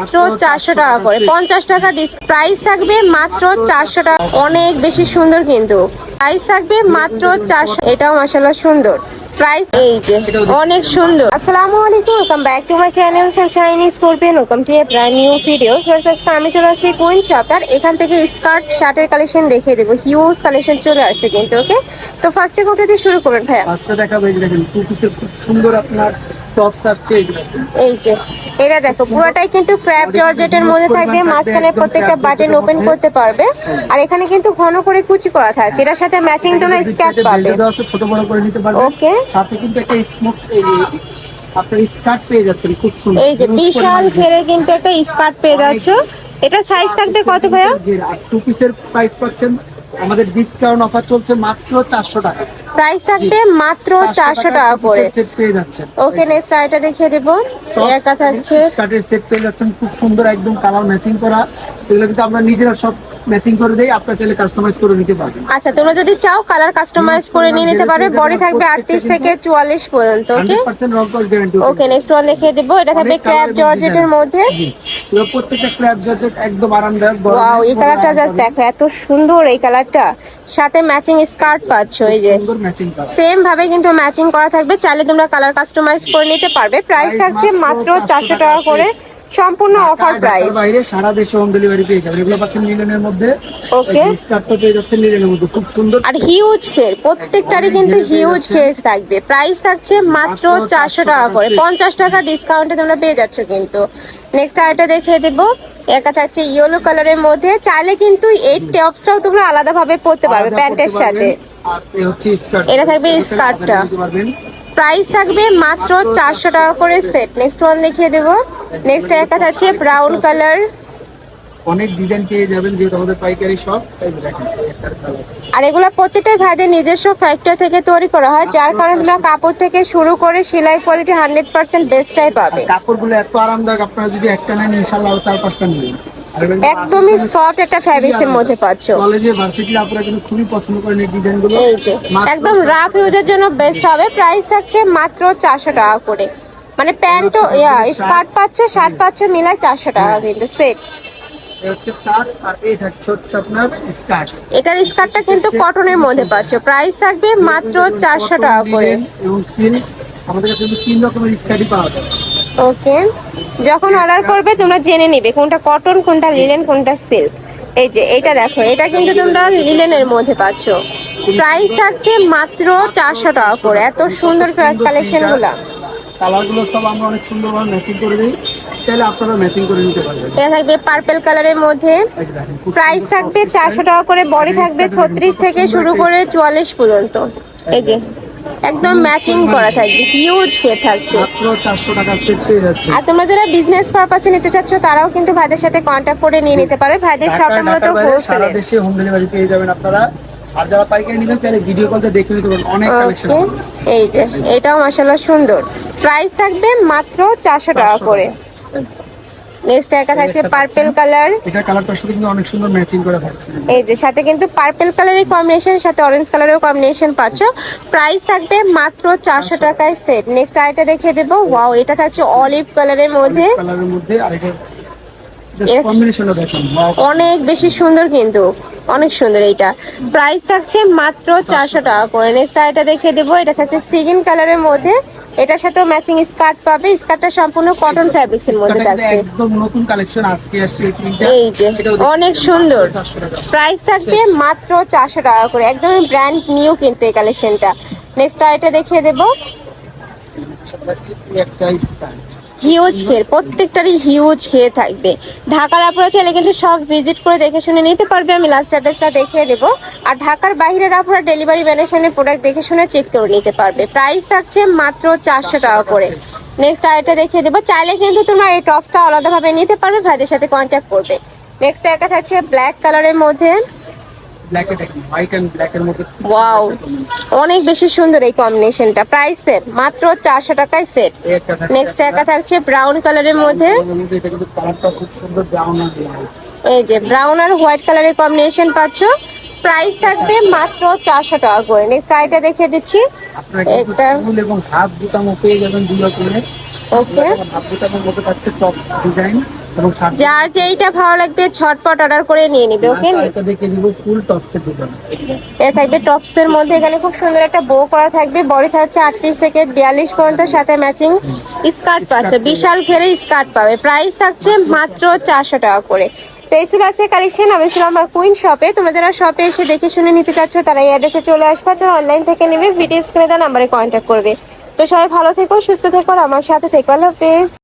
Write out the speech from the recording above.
মাত্র চারশো টাকা করে। পঞ্চাশ টাকা প্রাইস থাকবে মাত্র চারশো টাকা। অনেক বেশি সুন্দর কিন্তু। প্রাইস থাকবে মাত্র চারশো এটাও মাসাল্লাহ সুন্দর। প্রাইস এই যে অনেক সুন্দর। আসসালামু আলাইকুম welcome back to my channel sunshine scorpion welcome to a brand new video first আজকে আমি চলে আসছি কুইন শপ আর এখান থেকে স্কার্ট শার্টের কালেকশন দেখিয়ে দেবো। হিউজ কালেকশন চলে আসছে কিন্তু ওকে তো ফার্স্টে কোথা দিয়ে শুরু করবেন ভাইয়া? পাঁচটা দেখাবো এই দেখেন টু পিসের খুব সুন্দর আপনার টপ এই যে। এটা দেখো পুরোটাই কিন্তু ক্র্যাপ জর্জেটের মধ্যে থাকবে মাঝখানে প্রত্যেকটা বাটন ওপেন করতে পারবে। আর এখানে কিন্তু ঘন করে কুচি করা থাকছে এটার সাথে ম্যাচিং তোমরা স্ক্যাপ পাবে। ছোট বড় করে নিতে পারবেন ওকে সাথে কিন্তু একটা যে আপনার স্কার্ট পেয়ে যাচ্ছেন খুব সুন্দর। এই যে বিশাল ঘেরে কিন্তু একটা স্কার্ট পেয়ে যাচ্ছ। এটা সাইজ থাকতে কত ভাইয়া। আর টু পিসের প্রাইস পাচ্ছেন আমাদের ডিসকাউন্ট অফার চলছে মাত্র চারশো টাকা। প্রাইস থাকবে মাত্র চারশো টাকা করে। সেট পেয়ে যাচ্ছেন। ওকে নেক্সট আইটা দেখিয়ে দেবো। একা থাকছে স্কার্টের সেট পেয়ে যাচ্ছেন খুব সুন্দর একদম কালার ম্যাচিং করা। এগুলো কিন্তু আমরা নিজেরা সব ম্যাচিং করে দেই আপনার চাইলে কাস্টমাইজ করে নিতে পারবেন। আচ্ছা তোমরা যদি চাও কালার কাস্টমাইজ করে নিয়ে নিতে পারবে। বডি থাকবে আটত্রিশ থেকে চুয়াল্লিশ পর্যন্ত ওকে হান্ড্রেড পার্সেন্ট রং কস গ্যারান্টি ওকে নেক্সট ওয়ান দেখিয়ে দেবো। এটা থাকবে ক্র্যাপ জর্জেটের মধ্যে। জি। এবার প্রত্যেকটা ক্র্যাপ জর্জেট একদম আরামদায়ক গরমে ওয়াও এই কালারটা জাস্ট দেখো এত সুন্দর এই কালারটা সাথে ম্যাচিং স্কার্ট পাচ্ছ এই যে। সুন্দর ম্যাচিং সেম ভাবে কিন্তু ম্যাচিং করা থাকবে। চাইলে তোমরা কালার কাস্টমাইজ করে নিতে পারবে। প্রাইস থাকছে মাত্র মাত্র চারশো 400 টাকা টাকা করে। সম্পূর্ণ অফার প্রাইস বাইরে সারা দেশে হোম ডেলিভারি পেয়ে যাবেন। এগুলো পাচ্ছেন লিলেনের মধ্যে। Okay. স্কার্টটা পেয়ে যাচ্ছেন লিলেনের মধ্যে। খুব সুন্দর। আর হিউজ খের প্রত্যেকটারই কিন্তু হিউজ খের থাকবে। প্রাইস থাকছে মাত্র মাত্র চারশো 400 টাকা করে। টাকা পঞ্চাশ টাকা ডিসকাউন্টে তোমরা পেয়ে যাচ্ছ কিন্তু। নেক্সট আরেকটা দেখিয়ে দেবো। একা থাকছে ইয়েলো কালারের মধ্যে। চাইলে কিন্তু এই টপসটাও তোমরা আলাদাভাবে পরতে পারবে প্যান্টের সাথে পারবেন। আর এই হচ্ছে স্কার্ট এটা থাকবে স্কার্টটা। প্রাইস থাকবে মাত্র চারশো টাকা করে সেট। নেক্সট ওয়ান দেখিয়ে দেবো। নেক্সট একা আছে ব্রাউন কালার অনেক ডিজাইন পেয়ে যাবেন যেহেতু আমাদের পাইকারি শপ আর এগুলো প্রত্যেকটাই ভাইদের নিজস্ব ফ্যাক্টরি থেকে তৈরি করা হয় যার কারণে তোমরা কাপড় থেকে শুরু করে সেলাই কোয়ালিটি হান্ড্রেড পার্সেন্ট বেস্টটাই পাবে। কাপড়গুলো এত আরামদায়ক আপনারা যদি একটা নেন ইনশাল্লাহ চার পাঁচটা নেবেন। একদমই সফট একটা ফ্যাব্রিক্স এর মধ্যে পাচ্ছ। কলেজে ভার্সিটির আপনারা কিন্তু খুবই পছন্দ করেন এই ডিজাইনগুলো এই যে একদম রাফ ইউজের জন্য বেস্ট হবে। প্রাইস থাকছে মাত্র চারশো টাকা করে। মানে প্যান্ট ইয়া স্কার্ট পাচ্ছ শার্ট পাচ্ছ মিলাই চারশো টাকা কিন্তু সেট এটার স্কার্টটা কিন্তু কটনের মধ্যে পাচ্ছ। প্রাইস থাকবে মাত্র চারশো টাকা করে। এবং সিল্ক আমাদের কাছে তিন রকমের স্কার্টই পাওয়া যায়। ওকে। যখন অর্ডার করবে তোমরা জেনে নিবে কোনটা কটন কোনটা লিলেন কোনটা সিল্ক এই যে এইটা দেখো এটা কিন্তু তোমরা লিলেনের মধ্যে পাচ্ছ। প্রাইস থাকছে মাত্র চারশো টাকা করে। এত সুন্দর চয়েস কালেকশনগুলা। কালারগুলো সব আমরা অনেক সুন্দরভাবে ম্যাচিং করে দিই। চাইলে আপনারা ম্যাচিং করে নিতে পারবেন। এটা থাকবে পার্পল কালারের মধ্যে। প্রাইস থাকবে চারশো টাকা করে বডি থাকবে ছত্রিশ থেকে শুরু করে চুয়াল্লিশ পর্যন্ত। এই যে। একদম ম্যাচিং করা থাকবে হিউজ হয়ে থাকছে। আর তোমরা যারা বিজনেস পারপাসে নিতে চাচ্ছ তারাও কিন্তু ভাইদের সাথে কন্ট্যাক্ট করে নিয়ে নিতে পারবে ভাইদের শপটা মূলত সারা দেশে হোম ডেলিভারি পেয়ে যাবেন আপনারা। আর যারা পাইকারি নেবেন চাইলে ভিডিও কলতে দেখে নিতে অনেক কালেকশন এই যে এটাও মাসাল্লাহ সুন্দর। প্রাইস থাকবে মাত্র চারশো টাকা। করে। নেক্সট একটা থাকছে পার্পল কালার এটা কালারটার সাথে কিন্তু অনেক সুন্দর ম্যাচিং করে থাকছে। এই যে সাথে কিন্তু পার্পল কালারের কম্বিনেশন সাথে অরেঞ্জ কালারের কম্বিনেশন পাচ্ছ। প্রাইস থাকবে মাত্র চারশো টাকায় সেট নেক্সট আইটা দেখিয়ে দেবো। ওয়াও এটা থাকছে অলিভ কালারের মধ্যে। কালারের মধ্যে আর এটা এর- কম্বিনেশনটা দেখেন wow, অনেক বেশি সুন্দর কিন্তু অনেক সুন্দর এইটা। প্রাইস থাকছে মাত্র চারশো টাকা করে। নেক্সট আরেকটা দেখে দেবো এটা থাকছে সিগিন কালারের মধ্যে। এটার সাথেও ম্যাচিং স্কার্ট পাবে। স্কার্টটা সম্পূর্ণ কটন ফ্যাব্রিক্স এর মধ্যে থাকছে। একদম নতুন কালেকশন আজকে আসছে এই যে অনেক সুন্দর। প্রাইস থাকবে মাত্র চারশো টাকা করে। একদম ব্র্যান্ড নিউ কিন্তু এই কালেকশনটা নেক্সট আরেকটা দেখিয়ে দেবো। একটা স্কার্ট হিউজ খের প্রত্যেকটারই হিউজ খেয়ে থাকবে। ঢাকার আপনারা চাইলে কিন্তু সব ভিজিট করে দেখে শুনে নিতে পারবে। আমি লাস্ট অ্যাড্রেসটা দেখিয়ে দেবো। আর ঢাকার বাইরের আপনারা ডেলিভারি ম্যানের সামনে প্রোডাক্ট দেখে শুনে চেক করে নিতে পারবে। প্রাইস থাকছে মাত্র চারশো টাকা করে। নেক্সট আরেকটা দেখিয়ে দেবো। চাইলে কিন্তু তোমরা এই টপসটা আলাদাভাবে নিতে পারবে, ভাইদের সাথে কন্ট্যাক্ট করবে। নেক্সট একটা থাকছে ব্ল্যাক কালারের মধ্যে। ব্ল্যাকে দেখেন হোয়াইট এন্ড ব্ল্যাকের মধ্যে ওয়াও অনেক বেশি সুন্দর এই কম্বিনেশনটা প্রাইস সেট মাত্র চারশো টাকায় সেট নেক্সট একটা থাকছে ব্রাউন কালারের মধ্যে। এটা কিন্তু কালারটা খুব সুন্দর ব্রাউন আর এই যে ব্রাউন আর হোয়াইট কালারের কম্বিনেশন পাচ্ছ। প্রাইস থাকবে মাত্র চারশো টাকা করে। নেক্সট আইটা দেখিয়ে দিচ্ছি। একটা ফুল এবং হাফ বুতামও পেয়ে যাবেন দুই রকমের। ওকে হাফ বুতামের মধ্যে থাকছে টপ ডিজাইন যার যেইটা ভালো লাগবে ছটপট অর্ডার করে নিয়ে নিবে ওকে? এটা দেখিয়ে দিব ফুল টপসের ডিজাইন এটা থাকবে টপসের মধ্যে এখানে খুব সুন্দর একটা বো করা থাকবে। বডি থাকছে আটত্রিশ থেকে বিয়াল্লিশ পর্যন্ত সাথে ম্যাচিং স্কার্ট পাচ্ছে। বিশাল ঘেরে স্কার্ট পাবে। প্রাইস থাকছে মাত্র চারশো টাকা করে। তো এই ছিল আছে কালেকশন আমি ছিলাম আমার কুইন শপে তোমরা যারা শপে এসে দেখে শুনে নিতে চাচ্ছ তারা এই অ্যাড্রেসে চলে আসবে যারা অনলাইন থেকে নেবে ভিডিও স্ক্রিনে দেওয়া নাম্বারে কন্ট্যাক্ট করবে। তো সবাই ভালো থেকো সুস্থ থেকো আমার সাথে থেকো। আল্লাহ হাফেজ।